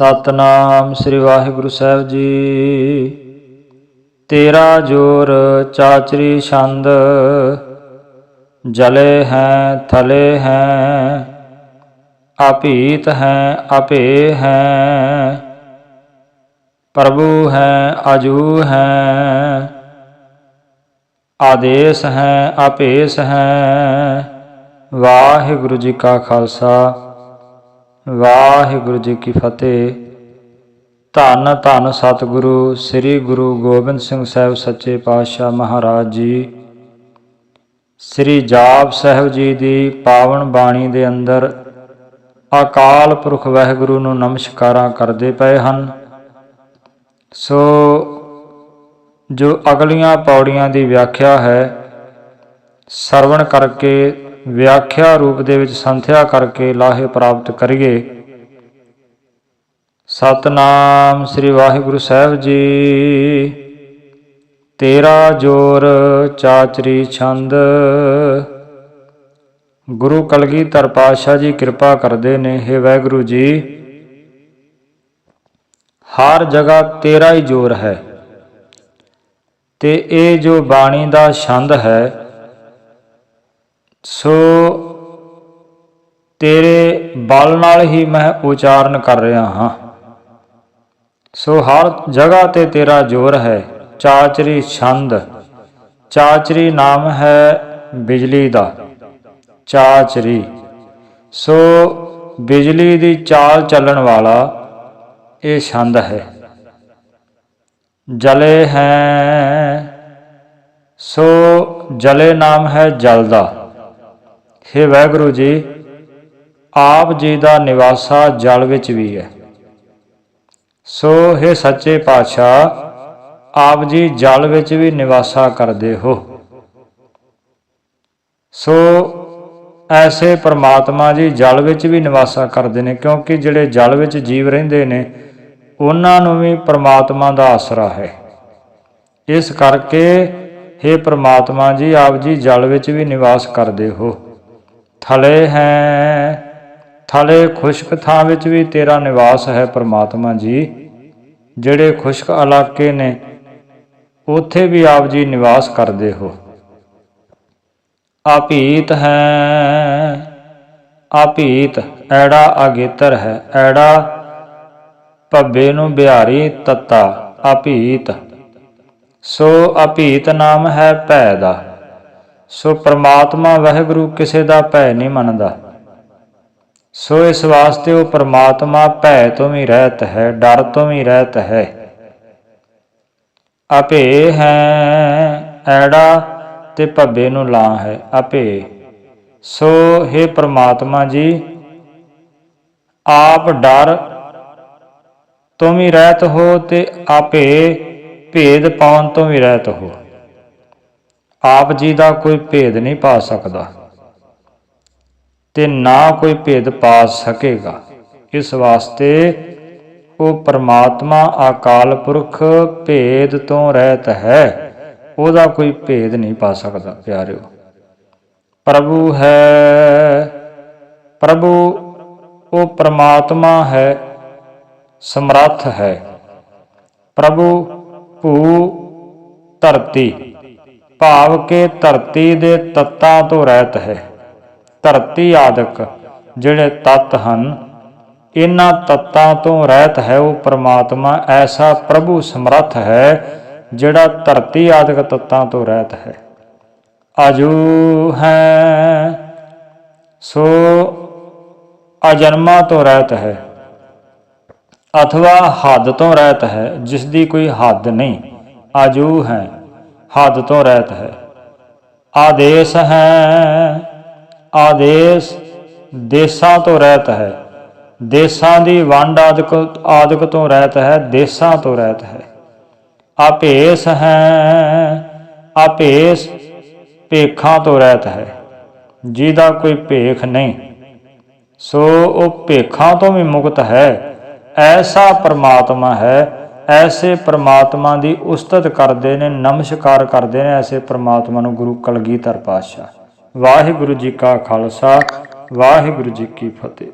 ਸਤਨਾਮ ਸ੍ਰੀ ਵਾਹਿਗੁਰੂ ਸਾਹਿਬ ਜੀ। ਤੇਰਾ ਜੋਰ ਚਾਚਰੀ ਛੰਦ, ਜਲੇ ਹੈ, ਥਲੇ ਹੈ, ਆਪੀਤ ਹੈ, ਆਪੇ ਹੈ। ਪ੍ਰਭੂ ਹੈ ਅਜੂ ਹੈ, ਆਦੇਸ ਹੈ, ਆਪੇਸ ਹੈ। ਵਾਹਿਗੁਰੂ ਜੀ ਕਾ ਖਾਲਸਾ। ਵਾਹਿਗੁਰੂ ਜੀ ਕੀ ਫਤਿਹ। ਧੰਨ ਧੰਨ ਸਤਿਗੁਰੂ, ਸ੍ਰੀ ਗੁਰੂ ਗੋਬਿੰਦ ਸਿੰਘ ਸਾਹਿਬ ਸੱਚੇ ਪਾਤਸ਼ਾਹ ਮਹਾਰਾਜ ਜੀ। ਸ੍ਰੀ ਜਾਪ ਸਾਹਿਬ ਜੀ ਦੀ ਪਾਵਨ ਬਾਣੀ ਦੇ ਅੰਦਰ ਅਕਾਲ ਪੁਰਖ ਵਾਹਿਗੁਰੂ ਨੂੰ ਨਮਸਕਾਰਾਂ ਕਰਦੇ ਪਏ ਹਨ। ਸੋ ਜੋ ਅਗਲੀਆਂ ਪੌੜੀਆਂ ਦੀ ਵਿਆਖਿਆ ਹੈ, ਸਰਵਣ ਕਰਕੇ ਵਿਆਖਿਆ ਰੂਪ ਦੇ ਵਿੱਚ ਸੰਥਿਆ ਕਰਕੇ ਲਾਹੇ ਪ੍ਰਾਪਤ ਕਰੀਏ। ਸਤਨਾਮ ਸ੍ਰੀ ਵਾਹਿਗੁਰੂ ਸਾਹਿਬ ਜੀ। ਤੇਰਾ ਜੋਰ ਚਾਚਰੀ ਛੰਦ। ਗੁਰੂ ਕਲਗੀਧਰ ਪਾਤਸ਼ਾਹ ਜੀ ਕਿਰਪਾ ਕਰਦੇ ਨੇ, ਹੈ ਵਾਹਿਗੁਰੂ ਜੀ। ਹਰ ਜਗ੍ਹਾ ਤੇਰਾ ਹੀ ਜੋਰ ਹੈ ਤੇ ਇਹ ਜੋ ਬਾਣੀ ਦਾ ਛੰਦ ਹੈ ਸੋ ਤੇਰੇ ਬਲ ਨਾਲ ਹੀ ਮੈਂ ਉਚਾਰਨ ਕਰ ਰਿਹਾ ਹਾਂ। ਸੋ ਹਰ ਜਗ੍ਹਾ ਤੇ ਤੇਰਾ ਜ਼ੋਰ ਹੈ, ਚਾਚਰੀ ਛੰਦ। ਚਾਚਰੀ ਨਾਮ ਹੈ ਬਿਜਲੀ ਦਾ, ਚਾਚਰੀ। ਸੋ ਬਿਜਲੀ ਦੀ ਚਾਲ ਚੱਲਣ ਵਾਲਾ ਇਹ ਛੰਦ ਹੈ। ਜਲੇ ਹੈ, ਸੋ ਜਲੇ ਨਾਮ ਹੈ ਜਲ ਦਾ। ਹੇ ਵਾਹਿਗੁਰੂ ਜੀ, ਆਪ ਜੀ ਦਾ ਨਿਵਾਸਾ ਜਲ ਵਿੱਚ ਵੀ ਹੈ। ਸੋ ਹੇ ਸੱਚੇ ਪਾਤਸ਼ਾਹ, ਆਪ ਜੀ ਜਲ ਵਿੱਚ ਵੀ ਨਿਵਾਸਾ ਕਰਦੇ ਹੋ। ਸੋ ਐਸੇ ਪ੍ਰਮਾਤਮਾ ਜੀ ਜਲ ਵਿੱਚ ਵੀ ਨਿਵਾਸਾ ਕਰਦੇ ਨੇ, ਕਿਉਂਕਿ ਜਿਹੜੇ ਜਲ ਵਿੱਚ ਜੀਵ ਰਹਿੰਦੇ ਨੇ, ਉਹਨਾਂ ਨੂੰ ਵੀ ਪ੍ਰਮਾਤਮਾ ਦਾ ਆਸਰਾ ਹੈ। ਇਸ ਕਰਕੇ हे ਪ੍ਰਮਾਤਮਾ ਜੀ, ਆਪ ਜੀ ਜਲ ਵਿੱਚ ਵੀ ਨਿਵਾਸ ਕਰਦੇ ਹੋ। ਥਲੇ ਹੈ, ਥਲੇ ਖੁਸ਼ਕ ਥਾਂ ਵਿੱਚ ਵੀ ਤੇਰਾ ਨਿਵਾਸ ਹੈ ਪ੍ਰਮਾਤਮਾ ਜੀ। ਜਿਹੜੇ ਖੁਸ਼ਕ ਇਲਾਕੇ ਨੇ, ਉੱਥੇ ਵੀ ਆਪ ਜੀ ਨਿਵਾਸ ਕਰਦੇ ਹੋ। ਆਪੀਤ ਹੈ, ਆਪੀਤ ਐੜਾ ਅਗੇਤਰ ਹੈ, ਐੜਾ ਭੱਬੇ ਨੂੰ ਬਿਹਾਰੀ ਤੱਤਾ, ਆਪੀਤ। ਸੋ ਆਪੀਤ ਨਾਮ ਹੈ ਭੈ ਦਾ। ਸੋ ਪ੍ਰਮਾਤਮਾ ਵਾਹਿਗੁਰੂ ਕਿਸੇ ਦਾ ਭੈ ਨਹੀਂ ਮੰਨਦਾ। ਸੋ ਇਸ ਵਾਸਤੇ ਉਹ ਪ੍ਰਮਾਤਮਾ ਭੈ ਤੋਂ ਵੀ ਰਹਿਤ ਹੈ, ਡਰ ਤੋਂ ਵੀ ਰਹਿਤ ਹੈ। ਆਪੇ ਹੈ, ਐੜਾ ਤੇ ਭੱਬੇ ਨੂੰ ਲਾ ਹੈ ਆਪੇ। ਸੋ हे ਪ੍ਰਮਾਤਮਾ ਜੀ, ਆਪ ਡਰ ਤੋਂ ਵੀ ਰਹਿਤ ਹੋ ਤੇ ਆਪੇ ਭੇਦ ਪਾਉਣ ਤੋਂ ਵੀ ਰਹਿਤ ਹੋ। ਆਪ ਜੀ ਦਾ ਕੋਈ ਭੇਦ ਨਹੀਂ ਪਾ ਸਕਦਾ ਤੇ ਨਾ ਕੋਈ ਭੇਦ ਪਾ ਸਕੇਗਾ। ਇਸ ਵਾਸਤੇ ਉਹ ਪਰਮਾਤਮਾ ਅਕਾਲ ਪੁਰਖ ਭੇਦ ਤੋਂ ਰਹਿਤ ਹੈ, ਉਹਦਾ ਕੋਈ ਭੇਦ ਨਹੀਂ ਪਾ ਸਕਦਾ, ਪਿਆਰਿਓ। ਪ੍ਰਭੂ ਹੈ, ਪ੍ਰਭੂ, ਉਹ ਪ੍ਰਮਾਤਮਾ ਹੈ, ਸਮਰੱਥ ਹੈ। ਪ੍ਰਭੂ, ਭੂ, ਧਰਤੀ। ਭਾਵ ਕੇ ਧਰਤੀ ਦੇ ਤੱਤਾਂ ਤੋਂ ਰਹਿਤ ਹੈ। ਧਰਤੀ ਆਦਿਕ ਜਿਹੜੇ ਤੱਤ ਹਨ, ਇਹਨਾਂ ਤੱਤਾਂ ਤੋਂ ਰਹਿਤ ਹੈ ਉਹ ਪ੍ਰਮਾਤਮਾ ਐਸਾ ਪ੍ਰਭੂ ਸਮਰੱਥ ਹੈ ਜਿਹੜਾ ਧਰਤੀ ਆਦਿਕ ਤੱਤਾਂ ਤੋਂ ਰਹਿਤ ਹੈ। ਅਜੂ ਹੈ, ਸੋ ਅਜਨਮਾ ਤੋਂ ਰਹਿਤ ਹੈ ਅਥਵਾ ਹੱਦ ਤੋਂ ਰਹਿਤ ਹੈ ਜਿਸ ਦੀ ਕੋਈ ਹੱਦ ਨਹੀਂ। ਅਜੂ ਹੈ। ਹੱਦ ਤੋਂ ਰਹਿਤ ਹੈ। ਆਦੇਸ਼ ਹੈ, ਆਦੇਸ਼ ਦੇਸਾਂ ਤੋਂ ਰਹਿਤ ਹੈ। ਦੇਸਾਂ ਦੀ ਵੰਡ ਆਦਿਕ ਆਦਿਕ ਤੋਂ ਰਹਿਤ ਹੈ, ਦੇਸਾਂ ਤੋਂ ਰਹਿਤ ਹੈ। ਆਪੇਸ ਹੈ, ਆਪੇਸ ਭੇਖਾਂ ਤੋਂ ਰਹਿਤ ਹੈ। ਜਿਹਦਾ ਕੋਈ ਭੇਖ ਨਹੀਂ, ਸੋ ਉਹ ਭੇਖਾਂ ਤੋਂ ਵੀ ਮੁਕਤ ਹੈ। ਐਸਾ ਪਰਮਾਤਮਾ ਹੈ ਐਸੇ ਪ੍ਰਮਾਤਮਾ ਦੀ ਉਸਤਤ ਕਰਦੇ ਨੇ, ਨਮਸਕਾਰ ਕਰਦੇ ਨੇ ਐਸੇ ਪ੍ਰਮਾਤਮਾ ਨੂੰ ਗੁਰੂ ਕਲਗੀਧਰ ਪਾਤਸ਼ਾਹ। ਵਾਹਿਗੁਰੂ ਜੀ ਕਾ ਖਾਲਸਾ, ਵਾਹਿਗੁਰੂ ਜੀ ਕੀ ਫਤਿਹ।